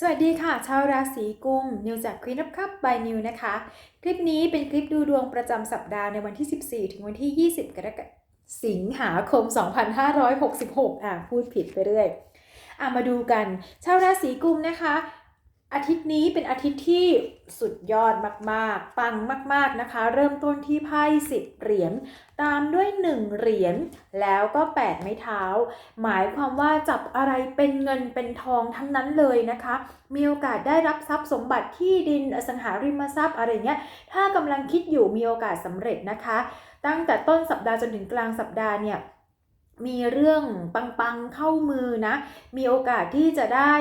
สวัสดีค่ะ ชาวราศีกุมนิวจากควีนอัพคัพบายนิวนะคะ คลิปนี้เป็นคลิปดูดวงประจำสัปดาห์ในวันที่ 14 ถึงวันที่ 20 กรกฎาคมสิงหาคม 2566 อะพูดผิดไปเรื่อยอะมาดูกัน ชาวราศีกุมนะคะ อาทิตย์นี้เป็นอาทิตย์ที่สุดยอดมากๆ ปังมาก ๆนะคะ เริ่มต้นที่ไพ่สิบเหรียญตามด้วย 1 เหรียญแล้วก็ 8 ไม้เท้า หมายความว่าจับอะไรเป็นเงินเป็นทองทั้งนั้นเลยนะคะ มีโอกาสได้รับทรัพย์สมบัติที่ดินอสังหาริมทรัพย์อะไรเงี้ยถ้ากำลังคิดอยู่มีโอกาสสำเร็จนะคะ ตั้งแต่ต้นสัปดาห์จนถึงกลางสัปดาห์เนี่ยมีเรื่องปังๆเข้ามือนะ มีโอกาสที่จะได้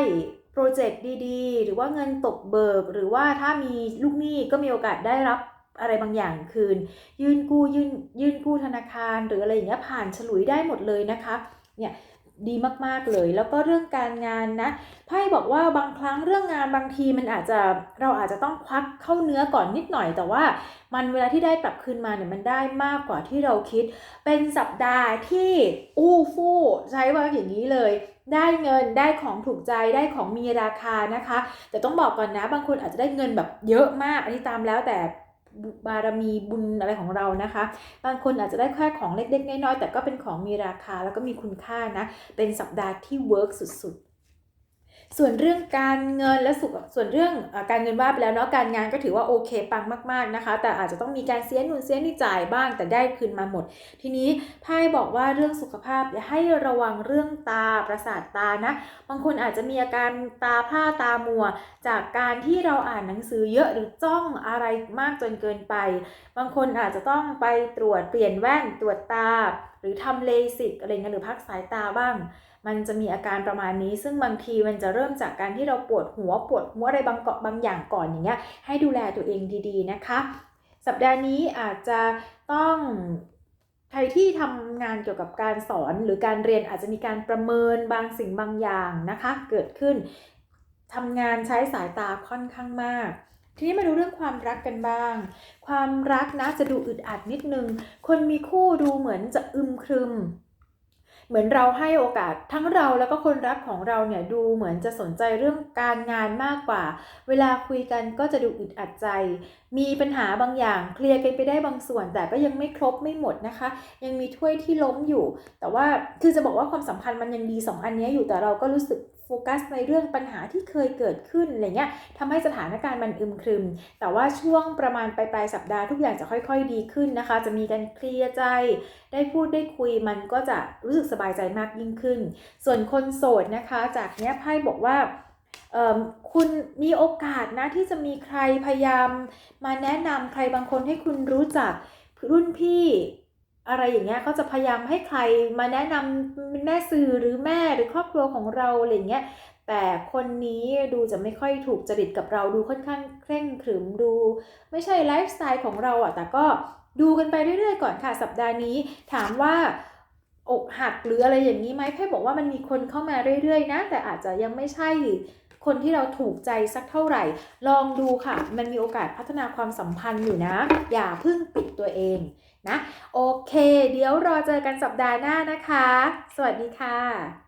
โปรเจกต์ดีๆ หรือว่าเงินตกเบิก หรือว่าถ้ามีลูกหนี้ก็มีโอกาสได้รับอะไรบางอย่างคืน ยื่นกู้ยื่นยื่นกู้ธนาคาร หรืออะไรอย่างเงี้ยผ่านฉลุยได้หมดเลยนะคะเนี่ย ดีมาก ๆ เลย แล้วก็เรื่องการงานนะไพ่บอกว่าบางครั้งเรื่องงานบางทีมันอาจจะเราอาจจะต้องควักเข้าเนื้อก่อนนิดหน่อย แต่ว่ามันเวลาที่ได้กลับคืนมาเนี่ยมันได้มากกว่าที่เราคิด เป็นสัปดาห์ที่อู้ฟู่ใช้ว่าอย่างนี้เลย ได้เงินได้ของถูกใจได้ของมีราคานะคะ แต่ต้องบอกก่อนนะ บางคนอาจจะได้เงินแบบเยอะมากอันนี้ตามแล้วแต่ บารมีบุญอะไรของเรานะคะ บางคนอาจจะได้แค่ของเล็กๆน้อยๆแต่ก็เป็นของมีราคาแล้วก็มีคุณค่านะ เป็นสัปดาห์ที่เวิร์กสุดๆ ส่วนเรื่องการเงินและสุขส่วนเรื่องอการเงินว่าไปแล้วเนาะการงานก็ถือว่าโอเคปังมากๆนะคะ แต่อาจจะต้องมีการเสียหนุนเสียนี่จ่ายบ้างแต่ได้คืนมาหมด ทีนี้ไพ่บอกว่าเรื่องสุขภาพอย่าให้ระวังเรื่องตาประสาทตานะบางคนอาจจะมีอาการตาพร่าตามัว จากการที่เราอ่านหนังสือเยอะหรือจ้องอะไรมากจนเกินไป บางคนอาจจะต้องไปตรวจเปลี่ยนแว่นตรวจตา หรือทำเลสิกอะไรเงี้ยหรือพักสายตาบ้าง มันจะมีอาการประมาณนี้ ซึ่งบางทีมันจะเริ่มจากการที่เราปวดหัวปวดหัวอะไรบางเกาะบางอย่างก่อนอย่างเงี้ยให้ดูแลตัวเองดีๆนะคะ สัปดาห์นี้อาจจะต้องใครที่ทำงานเกี่ยวกับการสอนหรือการเรียนอาจจะมีการประเมินบางสิ่งบางอย่างนะคะ เกิดขึ้นทำงานใช้สายตาค่อนข้างมาก ทีนี้มาดูเรื่องความรักกันบ้าง ความรักนะจะดูอึดอัดนิดนึง คนมีคู่ดูเหมือนจะอึมครึม เหมือนเราให้โอกาสทั้งเราแล้วก็คนรักของเราเนี่ยดูเหมือนจะสนใจเรื่องการงานมากกว่า เวลาคุยกันก็จะดูอึดอัดใจ มีปัญหาบางอย่างเคลียร์กันไปได้บางส่วน แต่ก็ยังไม่ครบไม่หมดนะคะ ยังมีถ้วยที่ล้มอยู่ แต่ว่าคือจะบอกว่าความสัมพันธ์มันยังดีสองอันนี้อยู่แต่เราก็รู้สึกโฟกัสในเรื่องปัญหาที่เคยเกิดขึ้นอะไรเงี้ยทำให้สถานการณ์มันอึมครึม แต่ว่าช่วงประมาณปลายปลายสัปดาห์ทุกอย่างจะค่อย ๆ ดีขึ้นนะคะ จะมีการเคลียร์ใจ ได้พูดได้คุยมันก็จะรู้สึกสบายายใจมากยิ่งขึ้น ส่วนคนโสดนะคะ จากเนี้ยไพ่บอกว่าคุณมีโอกาสนะที่จะมีใครพยายาม มาแนะนำใครบางคนให้คุณรู้จักรุ่นพี่อะไรอย่างเงี้ยเขาจะพยายามให้ใครมาแนะนำแม่สื่อหรือแม่หรือครอบครัวของเราอะไรเงี้ยแต่คนนี้ดูจะไม่ค่อยถูกจริตกับเราดูค่อนข้างเคร่งขรึมดู ไม่ใช่ไลฟ์สไตล์ของเราอะแต่ก็ดูกันไปเรื่อยๆก่อนค่ะสัปดาห์นี้ ถามว่า อกหักหรืออะไรอย่างนี้ไหมแค่บอกว่ามันมีคนเข้ามาเรื่อยๆนะ แต่อาจจะยังไม่ใช่คนที่เราถูกใจสักเท่าไหร่ ลองดูค่ะ มันมีโอกาสพัฒนาความสัมพันธ์อยู่นะ อย่าเพิ่งปิดตัวเองนะ โอเค เดี๋ยวรอเจอกันสัปดาห์หน้านะคะ สวัสดีค่ะ